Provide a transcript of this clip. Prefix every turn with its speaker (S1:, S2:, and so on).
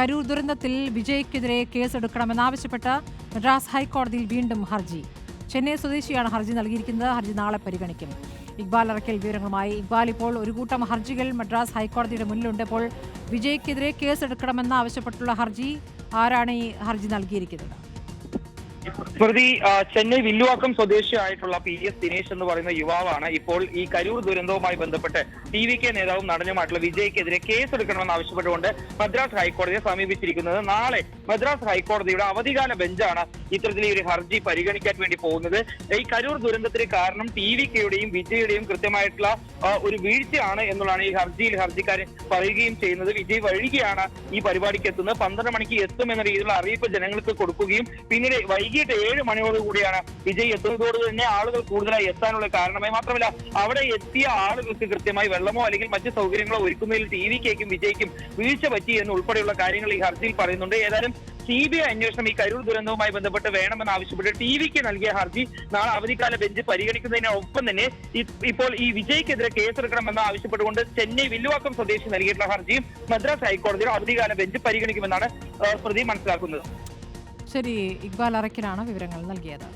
S1: കരൂർ ദുരന്തത്തിൽ വിജയ്ക്കെതിരെ കേസെടുക്കണമെന്നാവശ്യപ്പെട്ട് മദ്രാസ് ഹൈക്കോടതിയിൽ വീണ്ടും ഹർജി. ചെന്നൈ സ്വദേശിയാണ് ഹർജി നൽകിയിരിക്കുന്നത്. ഹർജി നാളെ പരിഗണിക്കും. ഇക്ബാൽ അറക്കൽ വിവരങ്ങളുമായി. ഇക്ബാൽ ഇപ്പോൾ ഒരു കൂട്ടം ഹർജികൾ മദ്രാസ് ഹൈക്കോടതിയുടെ മുന്നിലുണ്ട്. ഇപ്പോൾ വിജയ്ക്കെതിരെ കേസെടുക്കണമെന്നാവശ്യപ്പെട്ടുള്ള ഹർജി. ആരാണ് ഈ ഹർജി നൽകിയിരിക്കുന്നത്?
S2: സ്മൃതി ചെന്നൈ വില്ലുവാക്കം സ്വദേശിയായിട്ടുള്ള പി എസ് ദിനേശ് എന്ന് പറയുന്ന യുവാവാണ് ഇപ്പോൾ ഈ കരൂർ ദുരന്തവുമായി ബന്ധപ്പെട്ട് ടി വി കെ നേതാവും നടനുമായിട്ടുള്ള വിജയ്ക്കെതിരെ കേസെടുക്കണമെന്ന് ആവശ്യപ്പെട്ടുകൊണ്ട് മദ്രാസ് ഹൈക്കോടതിയെ സമീപിച്ചിരിക്കുന്നത്. നാളെ മദ്രാസ് ഹൈക്കോടതിയുടെ അവധികാല ബെഞ്ചാണ് ഇത്തരത്തിൽ ഈ ഒരു ഹർജി പരിഗണിക്കാൻ വേണ്ടി പോകുന്നത്. ഈ കരൂർ ദുരന്തത്തിന് കാരണം ടി വി കെയുടെയും വിജയുടെയും കൃത്യമായിട്ടുള്ള ഒരു വീഴ്ചയാണ് എന്നുള്ളതാണ് ഈ ഹർജിയിൽ ഹർജിക്കാരൻ പറയുകയും ചെയ്യുന്നത്. വിജയ് വൈകിയാണ് ഈ പരിപാടിക്ക് എത്തുന്നത്. പന്ത്രണ്ട് മണിക്ക് എത്തുമെന്ന രീതിയിലുള്ള അറിയിപ്പ് ജനങ്ങൾക്ക് കൊടുക്കുകയും പിന്നീട് വൈകിട്ട് ഏഴ് മണിയോടുകൂടിയാണ് വിജയ് എത്തുന്നതോട് തന്നെ ആളുകൾ കൂടുതലായി എത്താനുള്ള കാരണമായി മാത്രമല്ല അവിടെ എത്തിയ ആളുകൾക്ക് കൃത്യമായി വെള്ളമോ അല്ലെങ്കിൽ മറ്റ് സൗകര്യങ്ങളോ ഒരുക്കുന്നതിൽ ടി വി കേക്കും വിജയ്ക്കും വീഴ്ച പറ്റി എന്ന് ഉൾപ്പെടെയുള്ള കാര്യങ്ങൾ ഈ ഹർജിയിൽ പറയുന്നുണ്ട്. ഏതായാലും സി ബി ഐ അന്വേഷണം ഈ കരൂർ ദുരന്തവുമായി ബന്ധപ്പെട്ട് വേണമെന്ന് ആവശ്യപ്പെട്ട് ടി വിക്ക് നൽകിയ ഹർജി നാളെ അവധിക്കാല ബെഞ്ച് പരിഗണിക്കുന്നതിനൊപ്പം തന്നെ ഇപ്പോൾ ഈ വിജയ്ക്കെതിരെ കേസെടുക്കണമെന്ന് ആവശ്യപ്പെട്ടുകൊണ്ട് ചെന്നൈ വില്ലുവാക്കം സ്വദേശി നൽകിയിട്ടുള്ള ഹർജിയും മദ്രാസ് ഹൈക്കോടതിയുടെ അവധിക്കാല ബെഞ്ച് പരിഗണിക്കുമെന്നാണ് പ്രതി മനസ്സിലാക്കുന്നത്.
S1: ശരി ഇക്ബാൽ അറക്കിലാണ് വിവരങ്ങൾ നൽകിയത്.